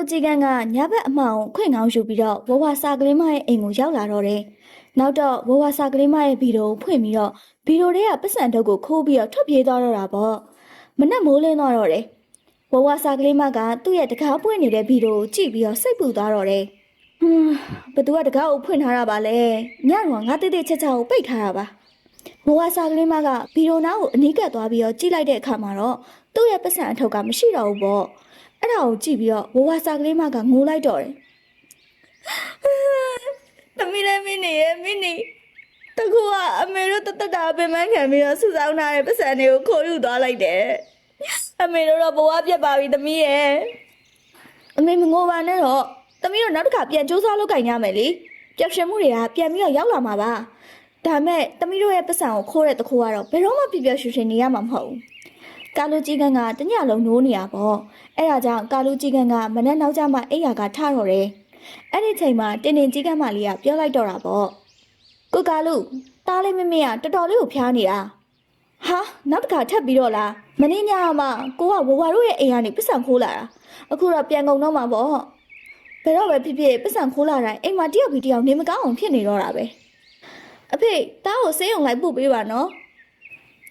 လုကြီးကန်းကညဘက်အမောင်ခွင့်ကောင်းယူပြီးတော့ဝဝစာကလေးမရဲ့အိမ်ကိုရောက်လာတော့တယ်။နောက်တော့ဝဝစာကလေးမရဲ့ဗီဒီယိုဖွင့်ပြီးတော့ဗီဒီယိုတွေကပတ်စံတုပ်ကိုခိုးပြီးတော့ထွက်ပြေးသွားတော့တာပေါ့။မနဲ့မိုးလင်းသွားတော့တယ်။ဝဝစာကလေးမကသူ့ရဲ့တကားပွင့်နေတဲ့ဗီဒီယိုကိုကြည့်ပြီးတော့စိတ်ပူသွားတော့တယ်။ဟွန်းဘသူကတကားကိုဖွင့်ထားတာပါလဲ။ညတော့ငါတိတိချက်ချက်ကိုပိတ်ထားတာပါ။မိုးဝါစာကလေးမကဗီဒိုနာကိုအနီးကပ်သွားပြီးတော့ကြည့်လိုက်တဲ့အခါမှာတော့သူ့ရဲ့ပတ်စံအထုပ်ကမရှိတော့ဘူးပေါ့ အဲ့ဒါကိုကြည့်ပြီးတော့မိုးဝါစာကလေးမကငိုလိုက်တော့တယ်သမီးလည်းမင်းနေရဲ့မင်းနေတကူကအမေတို့တတတာပင်မခံပြီးတော့ဆူဆောင်းထားတဲ့ပတ်စံတွေကိုခိုးယူသွားလိုက်တယ်အမေတို့တော့ဘဝပြတ်ပါပြီသမီးရဲ့အမေမငိုပါနဲ့တော့သမီးတို့နောက်တစ်ခါပြန်စူးစမ်းလုပ်ကင်ရမယ်လေပျောက်ရွှင်မှုတွေကပြန်ပြီးတော့ရောက်လာမှာပါဒါမဲ့တမီးတို့ရဲ့ပတ်စံကိုခိုးတဲ့တခိုးကတော့ဘယ်တော့မှပြပြရွှင်ရွှင်နေရမှာမဟုတ်ဘူး။ ကာလူကြီးကန်းကတညလုံးနိုးနေရပေါ့။အဲ့ဒါကြောင့်ကာလူကြီးကန်းကမနဲ့နောက်ကျမှအိယာကထတော့တယ်။အဲ့ဒီချိန်မှာတင်တင်ကြီးကန်းမလေးကပြောလိုက်တော့တာပေါ့။ကိုကာလူတားလေးမမေကတော်တော်လေးကိုဖျားနေတာ။ဟာနောက်တစ်ခါထပ်ပြီးတော့လားမင်းညမှကိုကဝဝတို့ရဲ့အိမ်ကနေပတ်စံခိုးလာတာ။အခုတော့ပြန်ကုန်တော့မှာပေါ့။ဘယ်တော့ပဲဖြစ်ဖြစ်ပတ်စံခိုးလာတိုင်းအိမ်မှာတယောက်ပြီးတယောက်နေမကောင်းအောင်ဖြစ်နေတော့တာပဲ။အဖေတားကိုဆေးရုံလိုက်ပို့ပေးပါနော်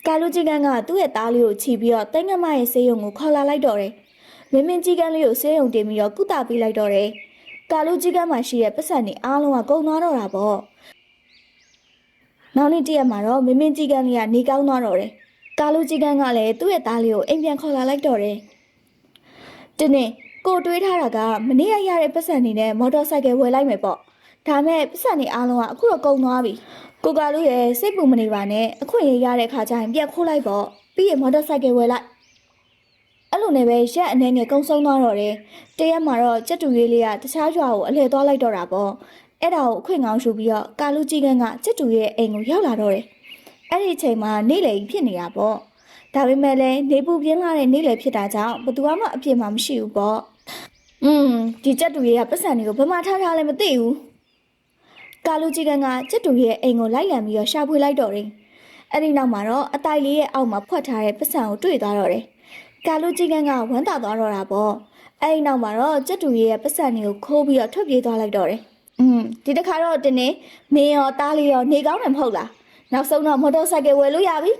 ကာလူကြီးကန်းကသူ့ရဲ့တားလေးကိုခြိပြီးတော့တိုင်းငမရဲ့ဆေးရုံကိုခေါ်လာလိုက်တော့တယ်မင်းမင်းကြီးကန်းလေးကိုဆေးရုံတင်ပြီးတော့ကုသပေးလိုက်တော့တယ်ကာလူကြီးကန်းမှာရှိတဲ့ပတ်စံတွေအားလုံးကကုန်သွားတော့တာပေါ့နောက်နေ့တရက်မှာတော့မင်းမင်းကြီးကန်းလေးကနေကောင်းသွားတော့တယ်ကာလူကြီးကန်းကလည်းသူ့ရဲ့တားလေးကိုအိမ်ပြန်ခေါ်လာလိုက်တော့တယ်တင်းနေကိုတွေးထားတာကမနေ့ကရတဲ့ပတ်စံတွေနဲ့မော်တော်ဆိုင်ကယ်ဝယ်လိုက်မယ်ပေါ့ ဒါမဲ့ပတ်စံနေအားလုံးကအခုတော့ကုန်သွားပြီကိုကလူရဲ့စိတ်ပူမနေပါနဲ့အခွင့်အရေးရတဲ့ခါကျရင်ပြန်ခိုးလိုက်ပေါ့ပြီးရင်မော်တော်ဆိုင်ကယ်ဝယ်လိုက်အဲ့လိုနဲ့ပဲရက်အနေနဲ့ကုန်းဆုံးသွားတော့တယ်တရက်မှာတော့ကြက်တူရေးလေးကတခြားရွာကိုအလှည့်သွားလိုက်တော့တာပေါ့အဲ့ဒါကိုအခွင့်ကောင်းယူပြီးတော့ကာလူကြီးကန်းကကြက်တူရဲ့အိမ်ကိုရောက်လာတော့တယ်အဲ့ဒီအချိန်မှာနေလေဖြစ်နေတာပေါ့ဒါပေမဲ့လည်းနေပူပြင်းလာတဲ့နေလေဖြစ်တာကြောင့်ဘယ်သူမှအပြစ်မှမရှိဘူးပေါ့อืมဒီကြက်တူရေးကပတ်စံတွေကိုဘယ်မှာထားထားလဲမသိဘူး ကာလူကြီးကန်းကကျက်တူရဲ့အိမ်ကိုလိုက်လံပြီးတော့ရှာဖွေလိုက်တော့တယ်။အဲ့ဒီနောက်မှာတော့အတိုင်လေးရဲ့အောက်မှာဖွက်ထားတဲ့ပတ်စံကိုတွေ့သွားတော့တယ်။ကာလူကြီးကန်းကဝမ်းသာသွားတော့တာပေါ့။အဲ့ဒီနောက်မှာတော့ကျက်တူရဲ့ပတ်စံတွေကိုခိုးပြီးတော့ထွက်ပြေးသွားလိုက်တော့တယ်။อืมဒီတစ်ခါတော့တင်းနေမင်းရောတားလေးရောနေကောင်းတယ်မဟုတ်လား။နောက်ဆုံးတော့မော်တော်ဆိုင်ကယ်ဝယ်လို့ရပြီ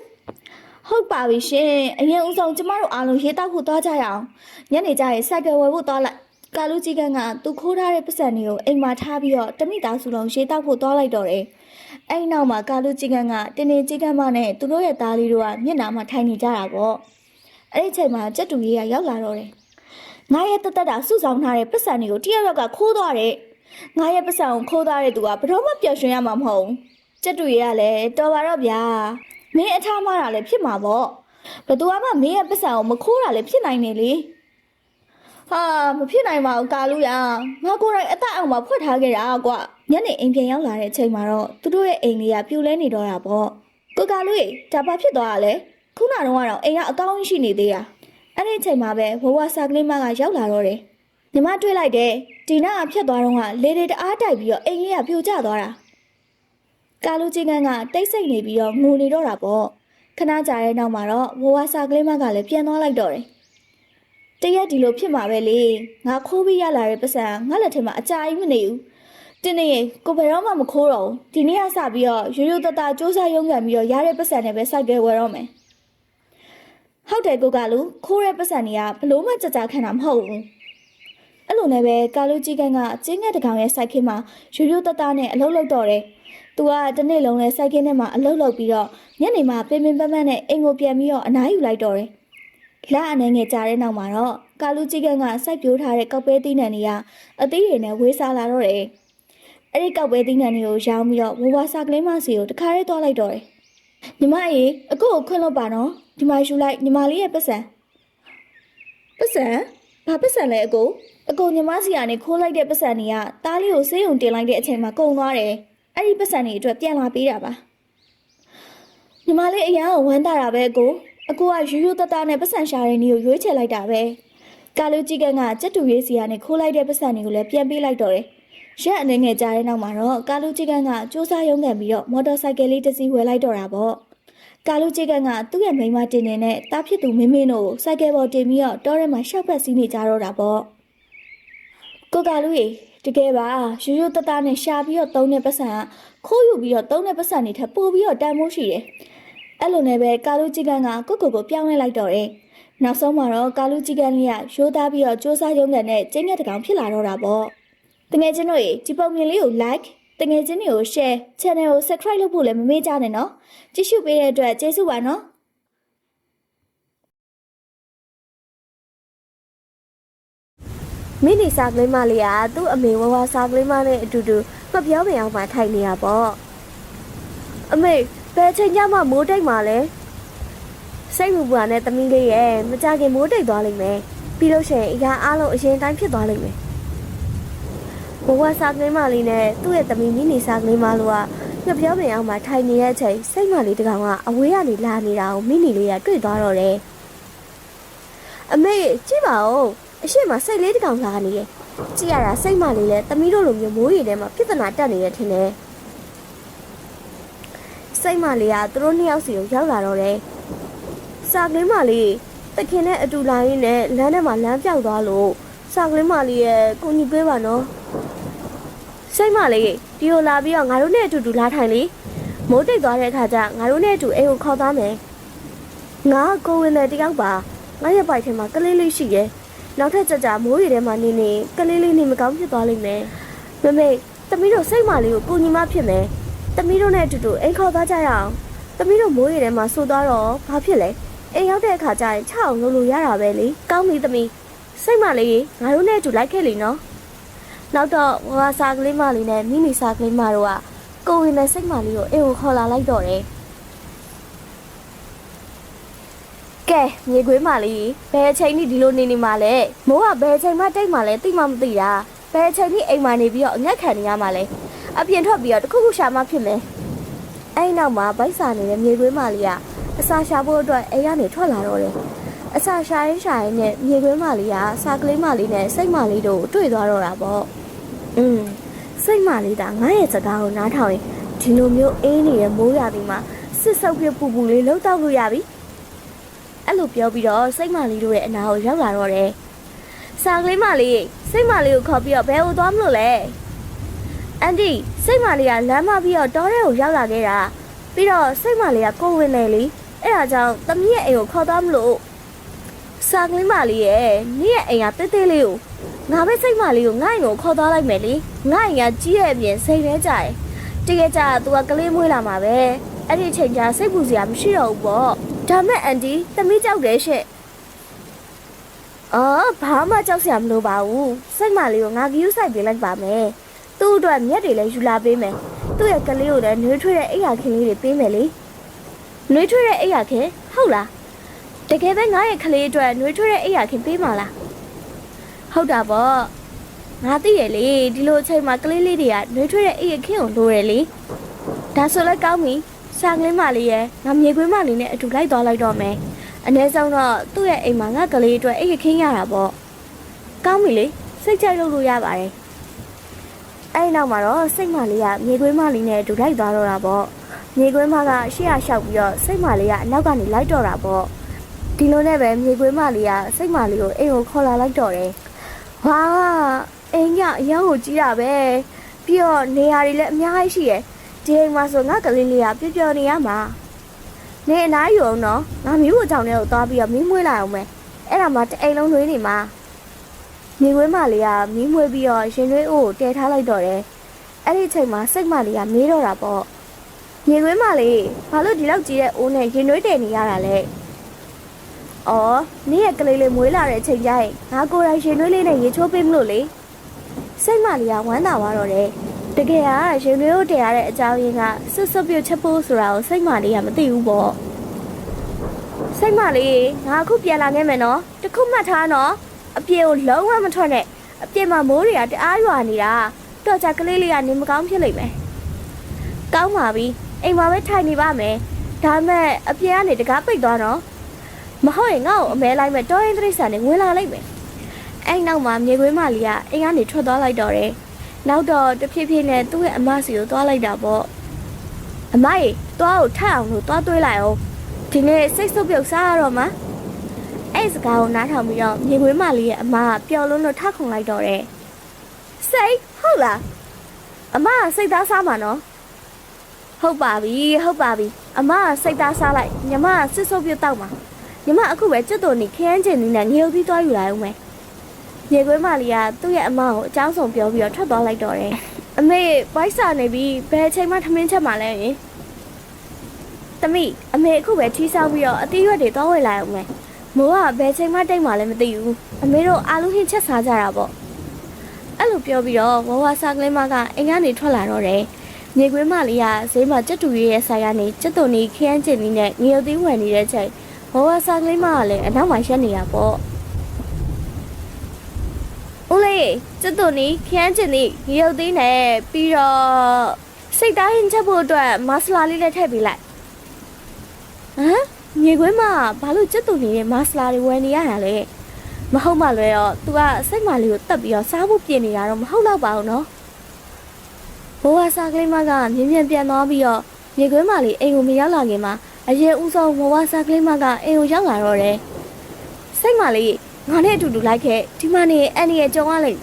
။ဟုတ်ပါပြီရှင်။အရင်ဦးဆုံးကျမတို့အားလုံးရေးတောက်ဖို့သွားကြရအောင်။ညနေကျရင်ဆိုင်ကယ်ဝယ်ဖို့သွားလိုက် ကာလူကြီးကန်းကသူခိုးထားတဲ့ပတ်စံတွေကိုအိမ်မှာထားပြီးတော့တမိသားစုလုံးရှေးတောက်ဖို့သွားလိုက်တော့တယ်။အဲ့ဒီနောက်မှာကာလူကြီးကန်းကတင်းတင်းကြီးကန်းမနဲ့သူတို့ရဲ့သားလေးတို့ကမျက်နှာမှာထိုင်နေကြတာပေါ့။အဲ့ဒီချိန်မှာကြက်တူကြီးကရောက်လာတော့တယ်။ငါရဲ့တသက်တာစုဆောင်ထားတဲ့ပတ်စံတွေကိုတယောက်ယောက်ကခိုးသွားတယ်။ငါရဲ့ပတ်စံကိုခိုးသွားတဲ့သူကဘယ်တော့မှပျော်ရွှင်ရမှာမဟုတ်ဘူး။ကြက်တူကြီးကလည်းတော်ပါတော့ဗျာ။မင်းအထားမတာလည်းဖြစ်မှာပေါ့။ဘယ်သူမှမင်းရဲ့ပတ်စံကိုမခိုးတာလည်းဖြစ်နိုင်နေလေ။ ဟာမဖြစ်နိုင်ပါဘူးကာလူရငါကိုယ်တိုင်အသက်အောင်မှာဖွက်ထားခဲ့တာကွညနေအိမ်ပြန်ရောက်လာတဲ့အချိန်မှာတော့သူတို့ရဲ့အိမ်လေးကပြိုလဲနေတော့တာပေါ့ကိုကာလူရေဒါဘာဖြစ်သွားတာလဲခုနကတော့ကတော့အိမ်ကအကောင်းကြီးရှိနေသေးတာအဲ့ဒီအချိန်မှာပဲဘဝစာကလေးမကရောက်လာတော့တယ်ညီမတွေ့လိုက်တယ်ဒီနာကဖြတ်သွားတော့ကလေတွေတအားတိုက်ပြီးတော့အိမ်လေးကပြိုကျသွားတာကာလူချင်းကန်းကတိတ်ဆိတ်နေပြီးတော့ငိုနေတော့တာပေါ့ခဏကြာတဲ့နောက်မှာတော့ဘဝစာကလေးမကလည်းပြန်သွားလိုက်တော့တယ် တရက်ဒီလိုဖြစ်မှာပဲလေငါခိုးပြီးရလာတဲ့ပတ်စံငါလက်ထဲမှာအကြာကြီးမနေဘူးတင်းနေရင်ကိုဘယ်တော့မှမခိုးတော့ဘူးဒီနေ့ကစပြီးတော့ရိုးရိုးတတစူးစမ်းရုံးကန်ပြီးတော့ရတဲ့ပတ်စံနဲ့ပဲစိုက်ကဲဝယ်တော့မယ်ဟုတ်တယ်ကိုကလူခိုးတဲ့ပတ်စံတွေကဘလို့မှကြကြခံတာမဟုတ်ဘူးအဲ့လိုနဲ့ပဲကာလူကြီးကန်းကကျင်းငက်တကောင်ရဲ့စိုက်ခင်းမှာရိုးရိုးတတနဲ့အလုပ်လုပ်တော့တယ်သူကတစ်နေ့လုံးလဲစိုက်ခင်းထဲမှာအလုပ်လုပ်ပြီးတော့ညနေမှာပင်ပင်ပန်းပန်းနဲ့အိမ်ကိုပြန်ပြီးတော့အနားယူလိုက်တော့တယ် လက်အနေငယ်ကြားတဲ့နောက်မှာတော့ကာလူကြီးကန်းကစိုက်ပြိုးထားတဲ့ကောက်ပဲသီးနှံတွေကအသီးတွေနဲ့ဝေးစားလာတော့တယ်။အဲ့ဒီကောက်ပဲသီးနှံတွေကိုရောင်းပြီးတော့ဝဝစာကလေးမစီကိုတခါတည်းသွားလိုက်တော့တယ်။ညီမအေးအကိုကိုခွင့်လို့ပါနော်။ဒီမှာယူလိုက်ညီမလေးရဲ့ပတ်စံ။ပတ်စံဘာပတ်စံလဲအကိုအကိုညီမစီကနေခိုးလိုက်တဲ့ပတ်စံတွေကတားလေးကိုဆေးရုံတင်လိုက်တဲ့အချိန်မှာကုန်သွားတယ်။အဲ့ဒီပတ်စံတွေအတွက်ပြန်လာပေးတာပါ။ညီမလေးအရန်ကိုဝမ်းတာတာပဲအကို အကိုကယူယူတတနဲ့ပတ်စံရှာတဲ့နေကိုရွေးချယ်လိုက်တာပဲကာလူကြီးကန်းကကြက်တူရေးစီကနေခိုးလိုက်တဲ့ပတ်စံတွေကိုလည်းပြန်ပေးလိုက်တော့တယ်ရက်အနေငယ်ကြားတဲ့နောက်မှာတော့ကာလူကြီးကန်းကစူးစမ်းရုံးကန်ပြီးတော့မော်တော်ဆိုင်ကယ်လေးတစ်စီးဝယ်လိုက်တော့တာပေါ့ကာလူကြီးကန်းကသူ့ရဲ့မိန်းမတင်နေတဲ့တားဖြစ်သူမင်းမင်းတို့ကိုစိုက်ကယ်ပေါ်တင်ပြီးတော့တောထဲမှာရှောက်ပတ်စီးနေကြတော့တာပေါ့ကိုကလူကြီးတကယ်ပါရိုးရိုးတသားနဲ့ရှာပြီးတော့သုံးတဲ့ပတ်စံကခိုးယူပြီးတော့သုံးတဲ့ပတ်စံတွေထပ်ပို့ပြီးတော့တန်မိုးရှိတယ် အဲ့လိုနဲ့ပဲကာလူကြီးကန်ကကိုကိုကိုပြောင်းလဲလိုက်တော့တယ်နောက်ဆုံးမှာတော့ကာလူကြီးကန်လေးကရိုးသားပြီးတော့စူးစမ်းရုံးကန်နဲ့ကျင်းငက်တကောင်ဖြစ်လာတော့တာပေါ့တကယ်ချင်းတို့ရေဒီပုံမြင်လေးကို like တကယ်ချင်းတွေကို share channel ကို subscribe လုပ်ဖို့လည်းမမေ့ကြနဲ့နော်ကြည့်ရှုပေးတဲ့အတွက်ကျေးဇူးပါနော် မိနီစာကလေးမလေးကသူ့အမေဝဝစာကလေးမနဲ့အတူတူမပြောမအောင်မှထိုင်နေရပေါ့အမေ ဘယ်ချိန်ကျမှမိုးတိတ်မှလဲစိတ်မပူတာနဲ့သမီးလေးရဲ့မကြခင်မိုးတိတ်သွားလိမ့်မယ်ပြီးလို့ရှိရင်အရာအလုံးအရင်တိုင်းဖြစ်သွားလိမ့်မယ်ဝဝစာကလေးမလေးနဲ့သူ့ရဲ့သမီးမိနီစာကလေးမလို့ကမပြောမအောင်မှထိုင်နေတဲ့အချိန်စိတ်မလေးတကောင်ကအဝေးကနေလာနေတာကိုမိနီလေးကတွေ့သွားတော့တယ်အမေကြည့်ပါဦးအရှိမစိတ်လေးတကောင်လာနေရဲ့ကြည့်ရတာစိတ်မလေးလဲသမီးတို့လိုမျိုးမိုးရီထဲမှာပြဿနာတက်နေရထင်တယ် စိတ်မလေးကသူတို့နှစ်ယောက်စီကိုရောက်လာတော့တယ်စာကလေးမလေးတခင်နဲ့အတူလာရင်းနဲ့လမ်းထဲမှာလမ်းပြောက်သွားလို့စာကလေးမလေးရဲ့ကိုညီပေးပါနော်စိတ်မလေးဒီကိုလာပြီးတော့ငါတို့နဲ့အတူတူလာထိုင်လေမိုးတိတ်သွားတဲ့အခါကျငါတို့နဲ့အတူအိမ်ကိုခေါ်သွားမယ်ငါကိုဝင်တဲ့တယောက်ပါငါရဲ့ပိုက်ထဲမှာကလေးလေးရှိရဲ့နောက်ထပ်ကြကြမိုးရီထဲမှာနေနေကလေးလေးနေမကောင်းဖြစ်သွားလိမ့်မယ်မမေသမီးတို့စိတ်မလေးကိုကိုညီမဖြစ်မယ် သမီးတို့နဲ့အတူတူအိမ်ခေါ်သွားကြရအောင်သမီးတို့မိုးရီထဲမှာဆိုသွားတော့ဘာဖြစ်လဲအိမ်ရောက်တဲ့အခါကျရင်ချအောင်လုပ်လို့ရတာပဲလေကောင်းပြီသမီးစိတ်မလေးငါတို့နဲ့အတူလိုက်ခဲ့လေနော်နောက်တော့ဝါစာကလေးမလေးနဲ့မိမိစာကလေးမတို့ကကိုဝင်နဲ့စိတ်မလေးကိုအိမ်ကိုခေါ်လာလိုက်တော့တယ်ကဲမြေခွေးမလေးဘယ်အချိန်นี่ဒီလိုနေနေမှာလဲမိုးကဘယ်အချိန်မှတိတ်မှလဲသိမှမသိတာဘယ်အချိန်นี่အိမ်မှာနေပြီးတော့အငက်ခံနေရမှာလဲ အပြင်ထွက်ပြီးတော့တခုခုရှာမှဖြစ်မယ်အဲ့နောက်မှာဗိုက်စာနေတဲ့မြေခွေးမလေးကအစာရှာဖို့အတွက်အိမ်ကနေထွက်လာတော့တယ်အစာရှာရင်းရှာရင်းနဲ့မြေခွေးမလေးကစာကလေးမလေးနဲ့စိတ်မလေးတို့တွေ့သွားတော့တာပေါ့อืมစိတ်မလေးကငါ့ရဲ့စကားကိုနားထောင်ရင်ဒီလိုမျိုးအင်းနေတဲ့မိုးရသည်မှာစစ်ဆုပ်ပြပူပူလေးလှုပ်တော့လို့ရပြီအဲ့လိုပြောပြီးတော့စိတ်မလေးတို့ရဲ့အနာကိုရောက်လာတော့တယ်။စာကလေးမလေးစိတ်မလေးကိုခေါ်ပြီးတော့ဘယ်ကိုသွားမလို့လဲ။ အန်ဒီစိတ်မလေးကလမ်းမပြီးတော့တောထဲကိုရောက်လာခဲ့တာ။ပြီးတော့စိတ်မလေးကကိုယ်ဝင်နေလေ။အဲ့ဒါကြောင့်သမီးရဲ့အိမ်ကိုခေါ်သွားမလို့စာကလေးမလေးရဲ့နေ့ရဲ့အိမ်ကတဲတဲလေးကိုငါပဲစိတ်မလေးကိုငါ့အိမ်ကိုခေါ်သွားလိုက်မယ်လေ။ငါ့အိမ်ကကြီးရဲ့အပြင်စိတ်ထဲကြတယ်။တကယ်ကြသူကကလေးမွေးလာမှာပဲ။အဲ့ဒီအချိန်ကျစိတ်ပူစရာမရှိတော့ဘူးပေါ့။ဒါမဲ့အန်ဒီသမီးကြောက်တယ်ရှင့်။အော်ဘာမှကြောက်စရာမလိုပါဘူး။စိတ်မလေးကိုငါကယူဆိုင်ပေးလိုက်ပါမယ်။ သူ့အတွက်မြက်တွေလည်းယူလာပေးမယ်။သူ့ရဲ့ကလေးကိုလည်းနှွေးထွေးတဲ့အိယာခင်းလေးတွေပေးမယ်လေ။နှွေးထွေးတဲ့အိယာခင်းဟုတ်လား။တကယ်ပဲငါရဲ့ကလေးအတွက်နှွေးထွေးတဲ့အိယာခင်းပေးမှာလား။ဟုတ်တာပေါ့။ငါသိရလေဒီလိုအချိန်မှာကလေးလေးတွေကနှွေးထွေးတဲ့အိယာခင်းကိုလိုရလေ။ဒါဆိုလည်းကောင်းပြီ။စာကလေးမလေးရဲ့ငါမြေခွေးမလေးနဲ့အတူလိုက်သွားလိုက်တော့မယ်။အ ਨੇ ဆုံးတော့သူ့ရဲ့အိမ်မှာငါကလေးအတွက်အိယာခင်းရတာပေါ့။ကောင်းပြီလေစိတ်ကြိုက်လို့လို့ရပါတယ်။ အဲ့ဒီနောက်မှာတော့စိတ်မလေးကမြေခွေးမလေးနဲ့အတူလိုက်သွားတော့တာပေါ့။မြေခွေးမကရှေ့ရလျှောက်ပြီးတော့စိတ်မလေးကအနောက်ကနေလိုက်တော့တာပေါ့။ဒီလိုနဲ့ပဲမြေခွေးမလေးကစိတ်မလေးကိုအိမ်ကိုခေါ်လာလိုက်တော့တယ်။ဟာအိမ်ကအရန်ကိုကြီးတာပဲ။ပြီးတော့နေရာတွေလည်းအများကြီးရှိရယ်။ဒီအိမ်မှာဆိုငါကလေးလေးကပျော်ပျော်နေရမှာ။နေအနားယူအောင်နော်။ငါမျိုးကိုကြောင်ထဲကိုသွားပြီးတော့မီးမွေးလိုက်အောင်မယ်။အဲ့ဒါမှတအိမ်လုံးနှွေးနေမှာ။ မြေခွေးမလေးကမီးမွေးပြီးတော့ရင်သွေးအိုးကိုတည်ထားလိုက်တော့တယ်။အဲ့ဒီအချိန်မှာစိတ်မလေးကမေးတော့တာပေါ့။မြေခွေးမလေးဘာလို့ဒီလောက်ကြီးတဲ့အိုးနဲ့ရင်သွေးတည်နေရတာလဲ။အော်နေ့ရဲ့ကလေးလေးမွေးလာတဲ့အချိန်ကျရင်ငါကိုယ်တိုင်ရင်သွေးလေးနဲ့ရေချိုးပေးမလို့လေ။စိတ်မလေးကဝမ်းသာသွားတော့တယ်။တကယ်ကရင်သွေးကိုတည်ရတဲ့အကြောင်းရင်းကဆွတ်ဆွတ်ပြုတ်ချက်ဖို့ဆိုတာကိုစိတ်မလေးကမသိဘူးပေါ့စိတ်မလေးငါအခုပြန်လာခဲ့မယ်နော်တခုမှတ်ထားနော် အပြေကိုလုံးဝမထွက်နဲ့အပြေမှာမိုးတွေကတအားရွာနေတာတော့ကြကလေးလေးကနေမကောင်းဖြစ်လိမ့်မယ်ကောင်းပါပြီအိမ်မှာပဲထိုင်နေပါမယ်ဒါမဲ့အပြေကနေတကားပိတ်သွားနော်မဟုတ်ရင်ငါ့ကိုအမဲလိုက်မဲ့တော်ရင်တိရစ္ဆာန်တွေဝင်လာလိုက်မယ်အဲ့နောက်မှာမြေခွေးမလေးကအိမ်ကနေထွက်သွားလိုက်တော့တယ်နောက်တော့တဖြည်းဖြည်းနဲ့သူ့ရဲ့အမစီကိုသွားလိုက်တာပေါ့အမကြီးသွားကိုထပ်အောင်လို့သွားတွေးလိုက်အောင်ဒီနေ့စိတ်ဆုပ်ပြုတ်စားရတော့မှာ အဲ့စကားကိုနားထောင်ပြီးတော့မြေခွေးမလေးရဲ့အမကပျော်လွန်းလို့ထခုန်လိုက်တော့တယ်စိတ်ဟုတ်လားအမကစိတ်သားစားမှာနော်ဟုတ်ပါပြီဟုတ်ပါပြီအမကစိတ်သားစားလိုက်ညီမကစစ်စုပ်ပြုတ်တောက်မှာညီမအခုပဲကျွတ်တော်နေခရမ်းကျင်နေနဲ့ငရုတ်ပြီးသွားယူလာအောင်မယ်မြေခွေးမလေးကသူ့ရဲ့အမကိုအကြောင်းဆောင်ပြောပြီးတော့ထွက်သွားလိုက်တော့တယ်အမေဘိုက်စာနေပြီဘယ်အချိန်မှထမင်းချက်မှလဲယင်သမီးအမေအခုပဲထီးဆောက်ပြီးတော့အသီးရွက်တွေတောင်းဝယ်လာအောင်မယ် မိုးကဘယ်ချိန်မှတိတ်မှလည်းမသိဘူးအမေတို့အာလူဟင်းချက်စားကြတာပေါ့အဲ့လိုပြောပြီးတော့ဝဝစာကလေးမကအိမ်ကနေထွက်လာတော့တယ်။မြေခွေးမလေးကဈေးမှာကြက်တူရွေးရဲ့ဆိုင်ကနေကြက်တုံနီခရမ်းကျင်နီနဲ့ငရုတ်သီးဝယ်နေတဲ့ချိန်ဝဝစာကလေးမကလည်းအနောက်မှာရက်နေတာပေါ့။ဦးလေးကြက်တုံနီခရမ်းကျင်နီငရုတ်သီးနဲ့ပြီးတော့စိတ်သားဟင်းချက်ဖို့အတွက်မဆလာလေးလည်းထည့်ပေးလိုက်။ဟမ် မြေခွေးမကဘာလို့ကြက်တုံနီနဲ့မဆလာတွေဝယ်နေရတာလဲ။မဟုတ်မှလွယ်တော့ तू ကစိတ်မလေးကိုတက်ပြီးတော့စားဖို့ပြင်နေတာတော့မဟုတ်တော့ပါဘူးနော်ဘိုးကစားကလေးမကမြင်းမြန်းပြန်သွားပြီးတော့မြေခွေးမလေးအိမ်ကိုမရောက်လာခင်မှာအရင်ဦးဆုံးဘိုးကစားကလေးမကအိမ်ကိုရောက်လာတော့တယ်စိတ်မလေးငါနဲ့အတူတူလိုက်ခဲ့ဒီမနေအန်ဒီရဲ့ကြုံရလိမ့်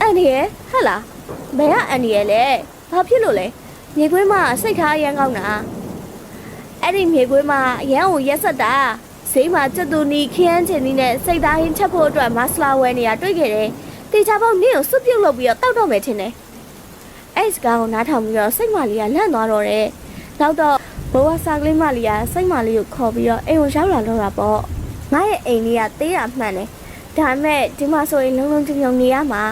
အန်ဒီရဲ့ဟဟလားဘယ်ကအန်ဒီရဲ့လဲဘာဖြစ်လို့လဲမြေခွေးမစိတ်ထားအရန်ကောင်းတာ အဲ့ဒီမြေခွေးမအရန်ကိုရက်ဆက်တာဈေးမှာကျက်တူနီခရမ်းချင်နီနဲ့စိတ်သားဟင်းချက်ဖို့အတွက်မဆလာဝယ်နေတာတွေ့ခဲ့တယ်။တေချာပေါက်နင့်ကိုစွတ်ပြုတ်လုပ်ပြီးတော့တောက်တော့မယ်ထင်တယ်။အဲ့စကားကိုနားထောင်ပြီးတော့စိတ်မလေးကလန့်သွားတော့တယ်။နောက်တော့ဘဝစာကလေးမလေးကစိတ်မလေးကိုခေါ်ပြီးတော့အိမ်ကိုရောက်လာတော့တာပေါ့။ငါရဲ့အိမ်လေးကသေးတာမှန်တယ်။ဒါပေမဲ့ဒီမှာဆိုရင်လုံးလုံးကြုံကြုံနေရမှာ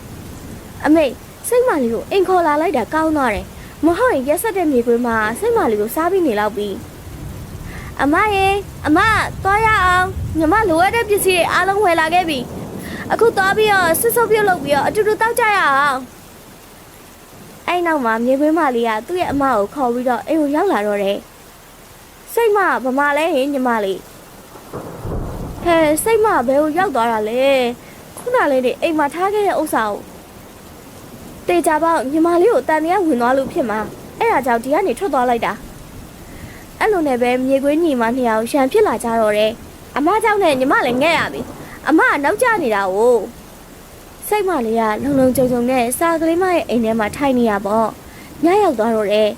။အမေစိတ်မလေးကိုအိမ်ခေါ်လာလိုက်တာကောင်းသွားတယ်။ မဟုတ်ရင်ရက်ဆက်တဲ့မြေခွေးမှာစိတ်မလေးကိုစားပြီးနေလောက်ပြီ။အမရေအမသွားရအောင်ညီမလိုအပ်တဲ့ပစ္စည်းတွေအားလုံးဝယ်လာခဲ့ပြီအခုသွားပြီးတော့ဆွတ်ဆုပ်ပြုတ်လုပ်ပြီးတော့အတူတူတောက်ကြရအောင်အဲ့နောက်မှာမြေခွေးမလေးကသူ့ရဲ့အမကိုခေါ်ပြီးတော့အိမ်ကိုရောက်လာတော့တယ်စိတ်မဗမာလဲဟင်ညီမလေးဟဲစိတ်မဘယ်ကိုရောက်သွားတာလဲခုနလေးတွေအိမ်မှာထားခဲ့တဲ့ဥစ္စာကို တေချာပေါက်ညီမလေးကိုတန်တရားဝင်သွားလို့ဖြစ်မှာအဲ့ဒါကြောင့်ဒီကနေထွက်သွားလိုက်တာအဲ့လိုနဲ့ပဲမြေခွေးညီမနှစ်ယောက်ရံဖြစ်လာကြတော့တယ်အမကြောင့်နဲ့ညီမလည်းငဲ့ရပြီအမကနောက်ကျနေတာကိုစိတ်မလေးကလုံလုံကြုံကြုံနဲ့စာကလေးမရဲ့အိမ်ထဲမှာထိုင်နေရပေါ့ညရောက်သွားတော့တယ်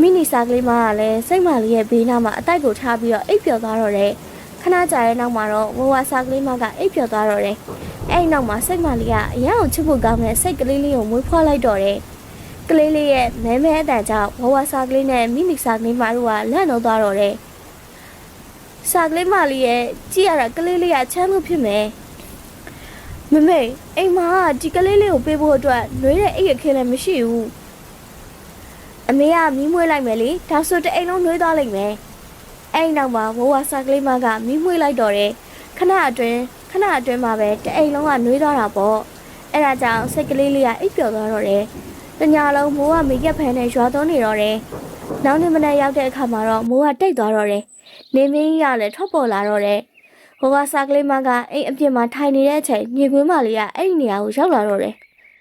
မိနီစာကလေးမကလည်းစိတ်မလေးရဲ့ဘေးနားမှာအတိုက်ကိုထားပြီးတော့အိပ်ပျော်သွားတော့တယ် ခဏကြာရဲ့နောက်မှာတော့ဝဝစာကလေးမကအိပ်ပျော်သွားတော့တယ်အဲ့နောက်မှာစိတ်မလေးကအရန်ကိုချစ်ဖို့ကောင်းတဲ့စိတ်ကလေးလေးကိုမွေးဖွားလိုက်တော့တယ်ကလေးလေးရဲ့မဲမဲအတန်ကြောင့်ဝဝစာကလေးနဲ့မိမိစာကလေးမတို့ကလန့်တော့သွားတော့တယ်။စာကလေးမလေးရဲ့ကြည့်ရတာကလေးလေးကချမ်းလို့ဖြစ်မယ်။မမေအိမ်မှာဒီကလေးလေးကိုပေးဖို့အတွက်နှွေးတဲ့အိတ်ရခင်းလည်းမရှိဘူး။အမေကမီးမွေးလိုက်မယ်လေဒါဆိုတအိမ်လုံးနှွေးသွားလိမ့်မယ်။ အဲ့နောက်မှာဝဝစာကလေးမကမီးမွေးလိုက်တော့တယ်။ခဏအတွင်းခဏအတွင်းမှာပဲတအိမ်လုံးကနှွေးသွားတာပေါ့။အဲ့ဒါကြောင့်စိတ်ကလေးလေးကအိပ်ပျော်သွားတော့တယ်။တညာလုံးမိုးကမိကက်ဖန်နဲ့ရွာသွန်းနေတော့တယ်။နောက်နေ့မနေ့ရောက်တဲ့အခါမှာတော့မိုးကတိတ်သွားတော့တယ်။နေမင်းကြီးကလည်းထွက်ပေါ်လာတော့တယ်။ဟိုကစားကလေးမကအိမ်အပြင်မှာထိုင်နေတဲ့အချိန်မြေခွေးမလေးကအဲ့ဒီနေရာကိုရောက်လာတော့တယ်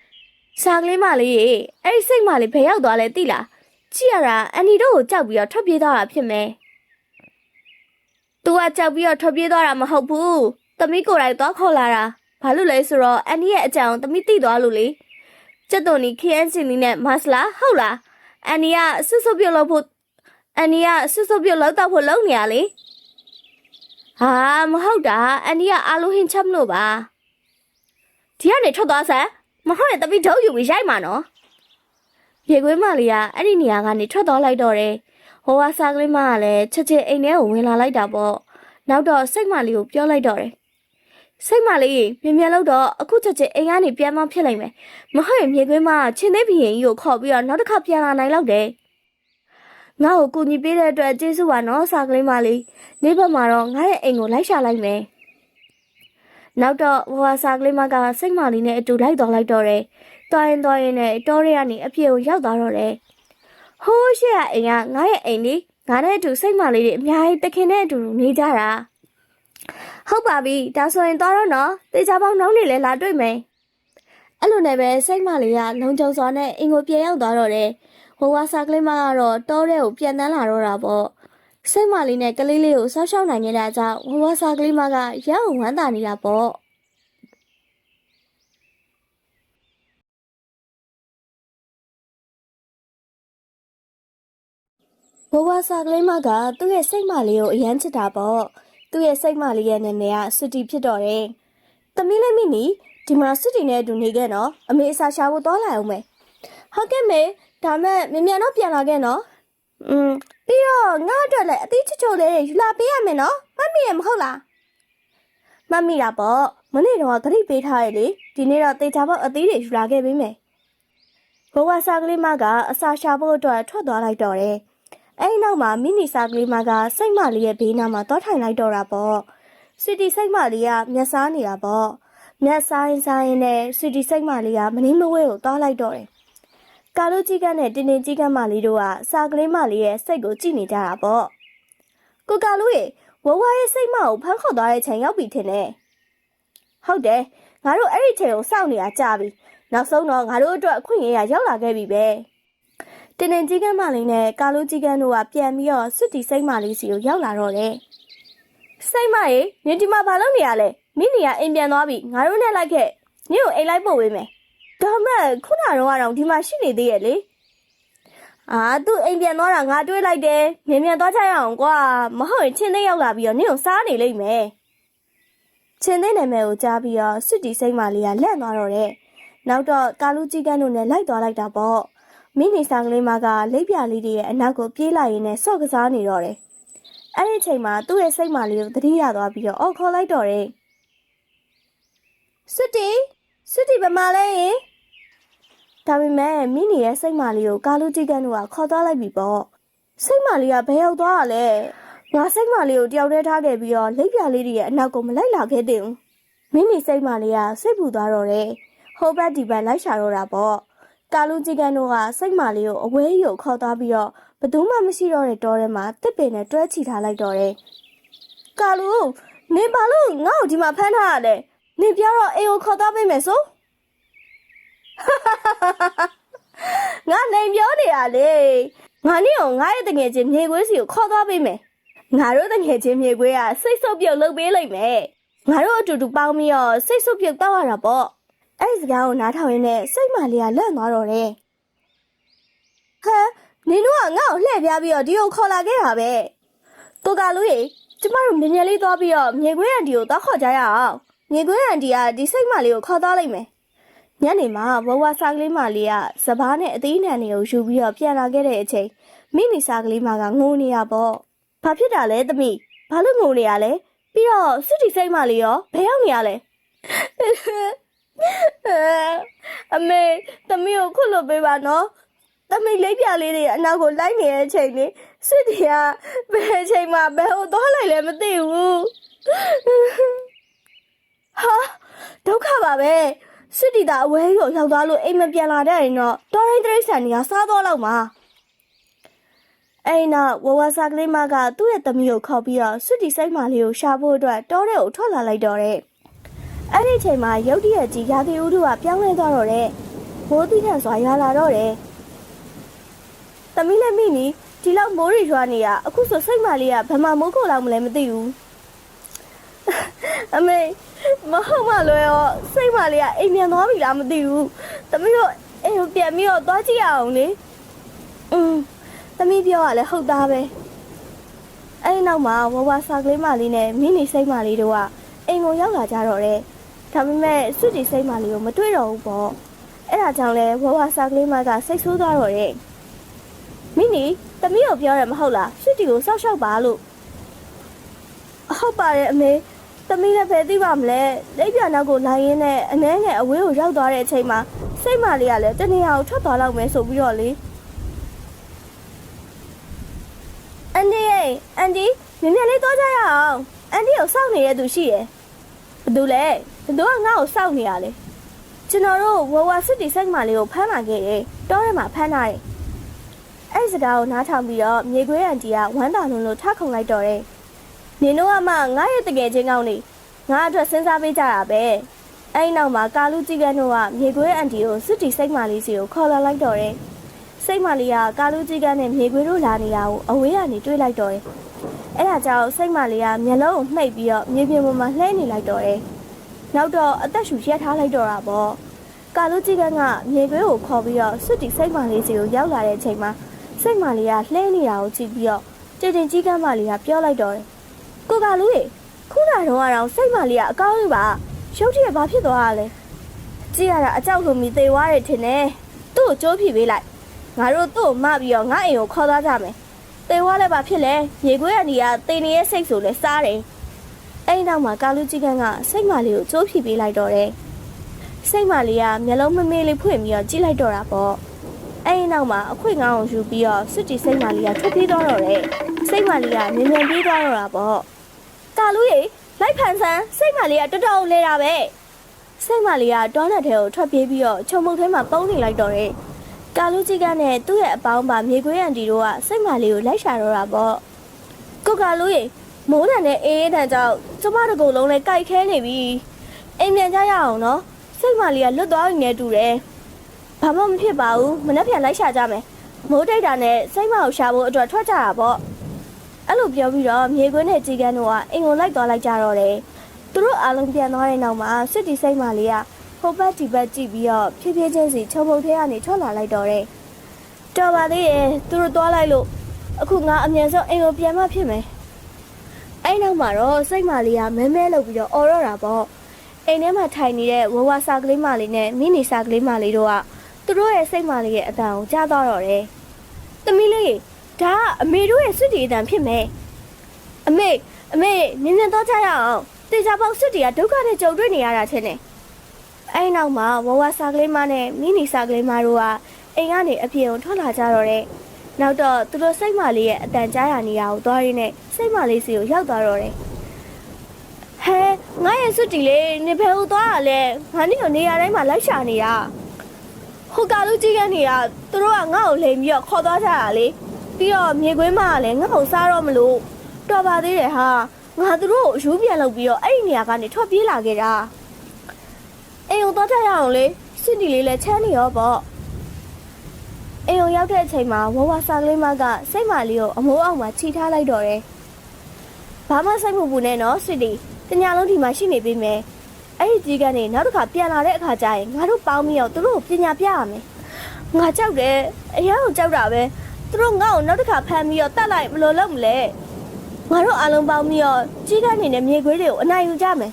။စားကလေးမလေးရေအဲ့ဒီစိတ်မလေးဘယ်ရောက်သွားလဲသိလား။ကြည့်ရတာအန်ဒီတို့ကိုကြောက်ပြီးတော့ထွက်ပြေးသွားတာဖြစ်မယ်။ तू ကကြောက်ပြီးတော့ထွက်ပြေးသွားတာမဟုတ်ဘူး။သမီးကိုယ်တိုင်သွားခေါ်လာတာ။ဘာလို့လဲဆိုတော့အန်ဒီရဲ့အကြောင်းသမီးသိသွားလို့လေကျက်သွန်နီခရမ်းစင်နီနဲ့မဆလာဟုတ်လားအန်နီကဆွတ်ဆွတ်ပြုတ်လို့ဖို့အန်နီကဆွတ်ဆွတ်ပြုတ်လောက်တော့ဖို့လုံနေရလေဟာမဟုတ်တာအန်နီကအာလိုဟင်းချက်မလို့ပါဒီကနေထွက်သွားစမ်းမဟုတ်ရင်တပိထုတ်ယူပြီးရိုက်မှာနော်ရေခွေးမလေးကအဲ့ဒီနေရာကနေထွက်သွားလိုက်တော့တယ် ဟိုကစားကလေးမကလည်းချက်ချင်းအိမ်ထဲကိုဝင်လာလိုက်တာပေါ့နောက်တော့စိတ်မလေးကိုပြောလိုက်တော့တယ်စိတ်မလေးမြင်မြင်လို့တော့အခုချက်ချင်းအိမ်ကနေပြန်မဖြစ်လိုက်မယ်မဟုတ်ရင်မြေခွေးမချင်းသေးဘီရင်ကြီးကိုခေါ်ပြီးတော့နောက်တစ်ခါပြန်လာနိုင်လောက်တယ်။ငါ့ကိုကူညီပေးတဲ့အတွက်ကျေးဇူးပါနော်စာကလေးမလေး။နေ့ဘက်မှာတော့ငါရဲ့အိမ်ကိုလိုက်ရှာလိုက်မယ်။နောက်တော့ဘဝစာကလေးမကစိတ်မလေးနဲ့အတူလိုက်တော်လိုက်တော့တယ်။တော်ရင်တော်ရင်နဲ့တောရဲကနေအပြေကိုရောက်သွားတော့တယ်။ ဟိုးရှေ့ကအိမ်ကငါရဲ့အိမ်လေးငါနဲ့အတူစိတ်မလေးတွေအများကြီးတခင်နဲ့အတူနေကြတာ။ဟုတ်ပါပြီဒါဆိုရင်တော့တော့နော်တေချာပေါင်းနှောင်းနေလဲလာတွေ့မယ်အဲ့လိုနဲ့ပဲစိတ်မလေးကလုံခြုံစွာနဲ့အင်ကိုပြန်ရောက်သွားတော့တယ်။ဟိုဝါစာကလေးမကတော့တောထဲကိုပြန်တန်းလာတော့တာပေါ့။စိတ်မလေးနဲ့ကလေးလေးကိုဆောက်ရှောက်နိုင်ခဲ့တာကြောင့်ဟိုဝါစာကလေးမကရအောင်ဝမ်းသာနေတာပေါ့။ ဝဝစာကလေးမကသူ့ရဲ့စိတ်မလေးကိုအယမ်းချစ်တာပေါ့သူ့ရဲ့စိတ်မလေးရဲ့နာမည်ကစွတီဖြစ်တော့တယ်သမီးလေးမိနီဒီမှာစွတီနဲ့အတူနေခဲ့နော်အမေအစာရှာဖို့သွားလာအောင်မယ်ဟုတ်ကဲ့မေဒါမဲ့မြန်မြန်တော့ပြန်လာခဲ့နော်อืมပြီးတော့ငါ့အတွက်လည်းအသီးချချိုလေးတွေယူလာပေးရမယ်နော်မမီရမဟုတ်လားမမီတာပေါ့မနေ့တော့ဂရိပေးထားရလေဒီနေ့တော့တေချာပေါက်အသီးတွေယူလာခဲ့ပေးမယ်ဘဝစာကလေးမကအစာရှာဖို့အတွက်ထွက်သွားလိုက်တော့တယ် အဲ့ဒီနောက်မှာမိနီစာကလေးမကစိတ်မလေးရဲ့ဘေးနားမှာတောထိုင်လိုက်တော့တာပေါ့စီတီစိတ်မလေးကမျက်စားနေတာပေါ့မျက်စားရင်စားရင်နဲ့စီတီစိတ်မလေးကမနှင်းမဝဲကိုတောလိုက်တော့တယ်ကာလိုကြီးကန်းနဲ့တင်းတင်းကြီးကန်းမလေးတို့ကစာကလေးမလေးရဲ့စိတ်ကိုကြည့်နေကြတာပေါ့ကိုကာလိုရေဝဝရဲ့စိတ်မကိုဖမ်းခေါ်သွားတဲ့ချိန်ရောက်ပြီထင်တယ်ဟုတ်တယ်ငါတို့အဲ့ဒီချိန်ကိုစောင့်နေတာကြာပြီနောက်ဆုံးတော့ငါတို့အတွက်အခွင့်အရေးရရောက်လာခဲ့ပြီပဲ တင်တင်ကြီးကန်းမလေးနဲ့ကာလိုကြီးကန်းတို့ကပြန်ပြီးတော့စွတ်တီစိတ်မလေးစီကိုရောက်လာတော့တယ်။စိတ်မရေနင်ဒီမှာဘာလုပ်နေရလဲ။မိနီကအိမ်ပြန်သွားပြီငါတို့နဲ့လိုက်ခဲ့။နင်ကိုအိမ်လိုက်ပို့ပေးမယ်။ဒါမဲ့ခုနကတော့ကတော့ဒီမှာရှိနေသေးရဲ့လေ။အာသူ့အိမ်ပြန်သွားတာငါတွေးလိုက်တယ်။မြန်မြန်သွားကြရအောင်ကွာ။မဟုတ်ရင်ချင်းသိန်းရောက်လာပြီးတော့နင်ကိုစားနေလိမ့်မယ်။ချင်းသိန်းနာမည်ကိုကြားပြီးတော့စွတ်တီစိတ်မလေးကလန့်သွားတော့တယ်။နောက်တော့ကာလူကြီးကန်းတို့နဲ့လိုက်သွားလိုက်တာပေါ့။ မိနီဆောင်ကလေးမကလိပ်ပြလေးတွေရဲ့အနောက်ကိုပြေးလိုက်ရင်းနဲ့ဆော့ကစားနေတော့တယ်။အဲ့ဒီအချိန်မှာသူ့ရဲ့စိတ်မလေးကိုသတိရသွားပြီးတော့အော်ခေါ်လိုက်တော့တယ်။စစ်တီစစ်တီဗမာလဲရင်ဒါပေမဲ့မိနီရဲ့စိတ်မလေးကိုကာလူကြီးကန်တို့ကခေါ်သွားလိုက်ပြီပေါ့။စိတ်မလေးကဘယ်ရောက်သွားတာလဲ။ငါစိတ်မလေးကိုတယောက်တည်းထားခဲ့ပြီးတော့လိပ်ပြလေးတွေရဲ့အနောက်ကိုမလိုက်လာခဲ့သေးဘူး။မိနီစိတ်မလေးကစိတ်ပူသွားတော့တယ်။ဟိုဘက်ဒီဘက်လိုက်ရှာတော့တာပေါ့။ ကာလူကြီးကန်တို့ကစိတ်မာလေးကိုအဝဲကြီးကိုခေါ်သွားပြီးတော့ဘယ်သူမှမရှိတော့တဲ့တောထဲမှာတစ်ပင်နဲ့တွဲချီထားလိုက်တော့တယ်။ကာလူနင်ဘာလို့ငါ့ကိုဒီမှာဖမ်းထားရလဲ။နင်ပြောတော့အိမ်ကိုခေါ်သွားပေးမယ်ဆို။ငါနိုင်ပြောနေရလေ။ငါနဲ့ကိုငါရဲ့တငယ်ချင်းမြေခွေးစီကိုခေါ်သွားပေးမယ်။ငါတို့တငယ်ချင်းမြေခွေးကစိတ်ဆုပ်ပြုတ်လုပ်ပေးလိုက်မယ်။ငါတို့အတူတူပေါင်းပြီးတော့စိတ်ဆုပ်ပြုတ်တောက်ရတာပေါ့။ အဲ့ဒီစကားကိုနားထောင်ရင်းနဲ့စိတ်မလေးကလန့်သွားတော့တယ်။ဟမ်နင်တို့ကငါ့ကိုလှည့်ပြားပြီးတော့ဒီကိုခေါ်လာခဲ့တာပဲ။ကိုကလူကြီးကျမတို့မြင်မြင်လေးသွားပြီးတော့မြေခွေးအန်တီကိုတောက်ခေါ်ကြရအောင်။မြေခွေးအန်တီကဒီစိတ်မလေးကိုခေါ်သွားလိုက်မယ်။ညနေမှာဝဝစားကလေးမလေးကစပားနဲ့အသေးနံတွေကိုယူပြီးတော့ပြန်လာခဲ့တဲ့အချိန်မိနီစားကလေးမကငိုနေရပေါ့။ဘာဖြစ်တာလဲသမီး။ဘာလို့ငိုနေရလဲ။ပြီးတော့စွတီစိတ်မလေးရောဘယ်ရောက်နေရလဲ။ အမေသမီးကိုခွတ်လို့ပေးပါနော်သမီးလေးပြလေးတွေအနောက်ကိုလိုက်နေတဲ့အချိန်လေးစစ်တီကဘယ်အချိန်မှဘယ်ဟိုသွားလိုက်လဲမသိဘူးဟာဒုက္ခပါပဲစစ်တီတာအဝဲကြီးကိုရောက်သွားလို့အိမ်မပြန်လာတဲ့ရင်တော့တော်ရင်တရိတ်ဆန်ကြီးကစားတော့လောက်မှာအဲ့နောက်ဝဝစာကလေးမကသူ့ရဲ့သမီးကိုခေါ်ပြီးတော့စစ်တီစိတ်မလေးကိုရှာဖို့အတွက်တောထဲကိုထွက်လာလိုက်တော့တဲ့ အဲ့ဒီအချိန်မှာရုတ်တရက်ကြီးရာသီဥတုကပြောင်းလဲသွားတော့တယ်။မိုးတိတဲ့စွာရွာလာတော့တယ်။သမီးလည်းမိနီဒီလောက်မိုးတွေရွာနေရအခုဆိုစိတ်မလေးကဘယ်မှာမိုးခိုလောက်မလဲမသိဘူး။အမေမဟုတ်မလွယ်ရောစိတ်မလေးကအိမ်ပြန်သွားပြီလားမသိဘူး။သမီးတို့အိမ်ကိုပြန်ပြီးတော့သွားကြည့်ရအောင်လေ။อืมသမီးပြောရလဲဟုတ်သားပဲ။အဲ့ဒီနောက်မှာဝဝစာကလေးမလေးနဲ့မိနီစိတ်မလေးတို့ကအိမ်ကိုရောက်လာကြတော့တယ်။ ဒါပေမဲ့စွတ်တီစိတ်မလေးကိုမတွေ့တော့ဘူးပေါ့အဲ့ဒါကြောင့်လဲဝဝစာကလေးမကစိတ်ဆိုးသွားတော့တယ်မိနီတမီးကိုပြောရမဟုတ်လားစွတ်တီကိုစောက်ရှောက်ပါလို့ဟုတ်ပါတယ်အမေတမီးလည်းပဲသိပါမလဲလက်ပြနောက်ကိုလာရင်းနဲ့အနှဲငယ်အဝေးကိုရောက်သွားတဲ့အချိန်မှာစိတ်မလေးကလည်းတနေရာကိုထွက်သွားတော့မယ်ဆိုပြီးတော့လေအန်ဒီရဲ့အန်ဒီမြင်မြင်လေးသွားကြရအောင်အန်ဒီကိုစောင့်နေတဲ့သူရှိတယ်ဘယ်သူလဲ ဘသူကငါ့ကိုစောက်နေရလဲကျွန်တော်တို့ဝဝစစ်တီစိတ်မလေးကိုဖမ်းလာခဲ့တယ်တောထဲမှာဖမ်းထားတယ်အဲ့ဒီစကားကိုနားထောင်ပြီးတော့မြေခွေးအန်တီကဝမ်းသာလုံးလို့ထခုန်လိုက်တော့တယ်နင်တို့ကမှငါရဲ့တကယ်ချင်းကောင်းနေငါအတွက်စဉ်းစားပေးကြတာပဲအဲ့ဒီနောက်မှာကာလူကြီးကန်းတို့ကမြေခွေးအန်တီကိုစစ်တီစိတ်မလေးစီကိုခေါ်လာလိုက်တော့တယ်စိတ်မလေးကကာလူကြီးကန်းနဲ့မြေခွေးတို့လာနေတာကိုအဝေးကနေတွေးလိုက်တော့တယ်အဲ့ဒါကြောင့်စိတ်မလေးကမျက်လုံးကိုမှိတ်ပြီးတော့မြေပြင်ပေါ်မှာလှဲနေလိုက်တော့တယ် နောက်တော့အသက်ရှူရက်ထားလိုက်တော့တာပေါ့ကာလူကြီးကန်းကမြေခွေးကိုခေါ်ပြီးတော့စွတ်တီစိတ်မှန်လေးစီကိုရောက်လာတဲ့အချိန်မှာစစိတ်မလေးကလှဲနေတာကိုကြည့်ပြီးတော့ကြင်တင်ကြီးကန်းမလေးကပြောလိုက်တော့တယ်ကိုကလူကြီးခုနကတော့ကတော့စိတ်မလေးကအကောင်းကြီးပါရုပ်တရက်ဘာဖြစ်သွားတာလဲကြည့်ရတာအကြောက်လို့မိသေးသွားတယ်ထင်တယ်သူ့ကိုကြိုးဖြီပေးလိုက်ငါတို့သူ့ကိုမပြီးတော့ငါအိမ်ကိုခေါ်သွားကြမယ်သေသွားလဲဘာဖြစ်လဲရေခွေးကနေကတေနေရဲ့စိတ်ဆိုလဲစားတယ် အဲ့ဒီနောက်မှာကာလူကြီးကန်းကစိတ်မလေးကိုကြိုးဖြီပေးလိုက်တော့တယ်စိတ်မလေးကမျက်လုံးမမေးလေးဖွင့်ပြီးတော့ကြည့်လိုက်တော့တာပေါ့အဲ့ဒီနောက်မှာအခွင့်ကောင်းကိုယူပြီးတော့စွတ်တီစိတ်မလေးကထွက်ပြေးသွားတော့တယ်စိတ်မလေးကမြင်မြန်ပြေးသွားတော့တာပေါ့ကာလူရေလိုက်ဖန်ဆန်းစိတ်မလေးကတော်တော်လဲတာပဲစိတ်မလေးကတောနက်ထဲကိုထွက်ပြေးပြီးတော့ချုံမုတ်ထဲမှာပုံနေလိုက်တော့တယ်ကာလူကြီးကနဲ့သူ့ရဲ့အပေါင်းပါမြေခွေးအန်တီတို့ကစိတ်မလေးကိုလိုက်ရှာတော့တာပေါ့ကိုကာလူရေ မိုးတန်နဲ့အေးအေးတန်ကြောင့်ကျမတကူလုံးလဲကြိုက်ခဲနေပြီအိမ်ပြန်ကြရအောင်နော်စိတ်မလေးကလွတ်သွားပြီနဲ့တူတယ်ဘာမှမဖြစ်ပါဘူးမနှက်ပြန်လိုက်ရှာကြမယ်မိုးတိတ်တာနဲ့စိတ်မကိုရှာဖို့အတွက်ထွက်ကြတာပေါ့အဲ့လိုပြောပြီးတော့မြေခွေးနဲ့ជីကန်တို့ကအိမ်ကိုလိုက်သွားလိုက်ကြတော့တယ်သူတို့အားလုံးပြန်သွားတဲ့နောက်မှာစစ်တီစိတ်မလေးကဟိုဘက်ဒီဘက်ကြည့်ပြီးတော့ဖြည်းဖြည်းချင်းစီချုံပုံထဲကနေထွက်လာလိုက်တော့တယ်တော်ပါသေးရဲ့သူတို့သွားလိုက်လို့အခုငါအမြန်ဆုံးအိမ်ကိုပြန်မှဖြစ်မယ် အဲ့နောက်မှာတော့စိတ်မလေးကမဲမဲလုပ်ပြီးတော့អော်တော့တာပေါ့အိမ်ထဲမှာထိုင်နေတဲ့ဝဝစာကလေးမလေးနဲ့မိနီစာကလေးမလေးတို့ကသူတို့ရဲ့စိတ်မလေးရဲ့အတန်ကိုကြားသွားတော့တယ်သမီးလေးဒါကအမေတို့ရဲ့စွတ်တီအတန်ဖြစ်မယ်အမေအမေမြင်မြင်တော့ကြရအောင်တေချာပေါက်စွတ်တီကဒုက္ခနဲ့ကြုံတွေ့နေရတာချင်းနဲ့အဲ့နောက်မှာဝဝစာကလေးမနဲ့မိနီစာကလေးမတို့ကအိမ်ကနေအပြင်ကိုထွက်လာကြတော့တဲ့ နောက်တော့သူတို့စိတ်မလေးရဲ့အတန်ကြားရနေရကိုသွားရင်းနဲ့စိတ်မလေးစီကိုရောက်သွားတော့တယ်ဟဲငါရဲ့စွတ်တီလေးနေဖဲကိုသွားရလဲငါနေကိုနေရာတိုင်းမှာလိုက်ရှာနေတာဟိုကလူကြီးကနေကသူတို့ကငါ့ကိုလိမ်ပြီးတော့ခေါ်သွားကြတာလေပြီးတော့မြေခွေးမကလည်းငါ့ကိုစားတော့မလို့တော်ပါသေးတယ်ဟာငါသူတို့ကိုအယူပြန်လုပ်ပြီးတော့အဲ့ဒီနေရာကနေထွက်ပြေးလာခဲ့တာအိမ်ကိုတော့ထရအောင်လေစစ်တီလေးလည်းချမ်းနေရောပေါ့ အိမ်ကိုရောက်တဲ့အချိန်မှာဝဝစာကလေးမကစိတ်မလေးကိုအမိုးအောက်မှာခြိထားလိုက်တော့တယ်ဘာမှစိတ်မပူနဲ့နော်စစ်တီတညာလုံးဒီမှာရှိနေပြီမယ်အဲ့ဒီကြီးကနေနောက်တစ်ခါပြန်လာတဲ့အခါကျရင်ငါတို့ပေါင်းပြီးတော့သူတို့ကိုပညာပြရမယ်ငါကြောက်တယ်အရာကိုကြောက်တာပဲသူတို့ငါ့ကိုနောက်တစ်ခါဖမ်းပြီးတော့တတ်လိုက်ဘယ်လိုလုပ်မလဲငါတို့အားလုံးပေါင်းပြီးတော့ကြီးကနေနဲ့မြေခွေးတွေကိုအနိုင်ယူကြမယ်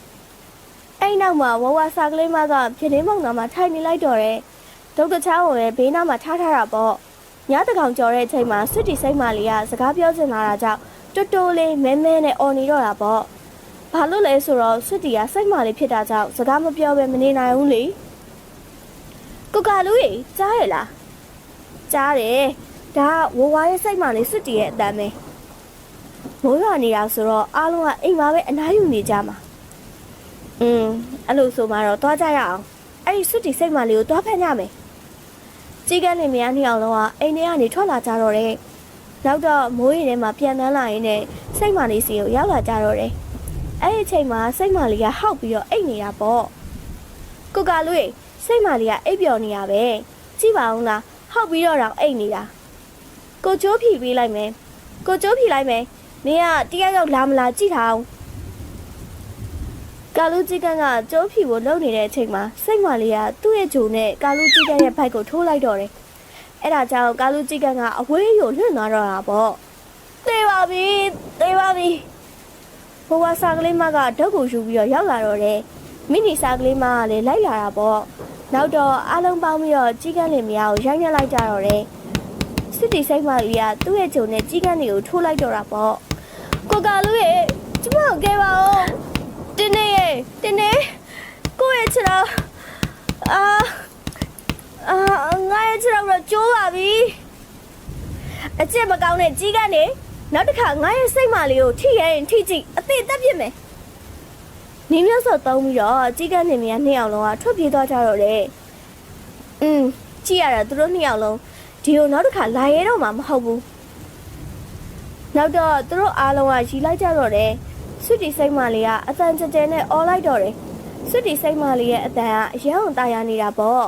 အဲ့နောက်မှာဝဝစာကလေးမကပြတင်းမုံနာမှာထိုင်နေလိုက်တော့တယ် ဒုတ်တချောင်းကိုလည်းဘေးနားမှာထားထားတာပေါ့ညတကောင်ကြော်တဲ့အချိန်မှာစစ်တီစိတ်မလေးကစကားပြောချင်လာတာကြောင့်တွတ်တိုးလေးမဲမဲနဲ့អော်နေတော့တာပေါ့ဘာလို့လဲဆိုတော့စစ်တီကစိတ်မလေးဖြစ်တာကြောင့်စကားမပြောဘဲမနေနိုင်ဘူးလေကိုကလူကြီးကြားရလားကြားတယ်ဒါကဝဝရဲ့စိတ်မလေးစစ်တီရဲ့အတမ်းပဲမိုးရွာနေတာဆိုတော့အားလုံးကအိမ်မှာပဲအနားယူနေကြမှာ อืมအဲ့လိုဆိုမှတော့သွားကြရအောင်အဲ့ဒီစွတ်တီစိတ်မလေးကိုသွားဖမ်းကြမယ် ကြီးကန်းနေမရနှစ်အောင်လုံးကအိမ်ထဲကနေထွက်လာကြတော့တယ်နောက်တော့မိုးရင်ထဲမှာပြန်တန်းလာရင်းနဲ့စိတ်မလေးစီကိုရောက်လာကြတော့တယ်အဲ့ဒီအချိန်မှာစိတ်မလေးကဟောက်ပြီးတော့အိတ်နေတာပေါ့ကိုကလူကြီးစိတ်မလေးကအိပ်ပျော်နေတာပဲကြည့်ပါဦးလားဟောက်ပြီးတော့တော့အိတ်နေတာကိုကျိုးဖြီပေးလိုက်မယ်ကိုကျိုးဖြီလိုက်မယ်နင်ကတရားရောက်လာမလားကြည့်ထားအောင် ကာလူကြီးကန်ကကျိုးဖြီကိုလှုပ်နေတဲ့အချိန်မှာစိတ်မလေးကသူ့ရဲ့ဂျုံနဲ့ကာလူကြီးကန်ရဲ့ဘိုက်ကိုထိုးလိုက်တော့တယ်။အဲ့ဒါကြောင့်ကာလူကြီးကန်ကအဝေးကိုလွင့်သွားတော့တာပေါ့။သေပါပြီသေပါပြီ။ဘဝစာကလေးမကဓာတ်ကိုယူပြီးတော့ရောက်လာတော့တယ်။မိနီစာကလေးမကလည်းလိုက်လာတာပေါ့။နောက်တော့အားလုံးပေါင်းပြီးတော့ကြီးကန်လင်မယားကိုရိုက်နှက်လိုက်ကြတော့တယ်။စစ်တီစိတ်မလေးကသူ့ရဲ့ဂျုံနဲ့ကြီးကန်တွေကိုထိုးလိုက်တော့တာပေါ့။ကိုကာလူရဲ့ကျမကိုကဲပါဦး တင်းနေရေတင်းနေကိုယ့်ရဲ့ခြေတော်အာအာငါရဲ့ခြေတော်တော့ကျိုးပါပြီအကျင့်မကောင်းတဲ့ကြီးကနေနောက်တစ်ခါငါရဲ့စိတ်မလေးကိုထိရရင်ထိကြည့်အသေးတက်ပြစ်မယ်နင်းမျိုးစော်သုံးပြီးတော့ကြီးကနေမြနှစ်ယောက်လုံးကထွက်ပြေးသွားကြတော့တယ်อืมကြည့်ရတာသူတို့နှစ်ယောက်လုံးဒီကိုနောက်တစ်ခါလာရဲတော့မှမဟုတ်ဘူးနောက်တော့သူတို့အားလုံးကရီလိုက်ကြတော့တယ် ဆွတီစိတ်မလေးကအတန်ကြဲကြဲနဲ့អော်လိုက်တော့တယ်ဆွတီစိတ်မလေးရဲ့အတန်ကအရန်အောင်တာယာနေတာပေါ့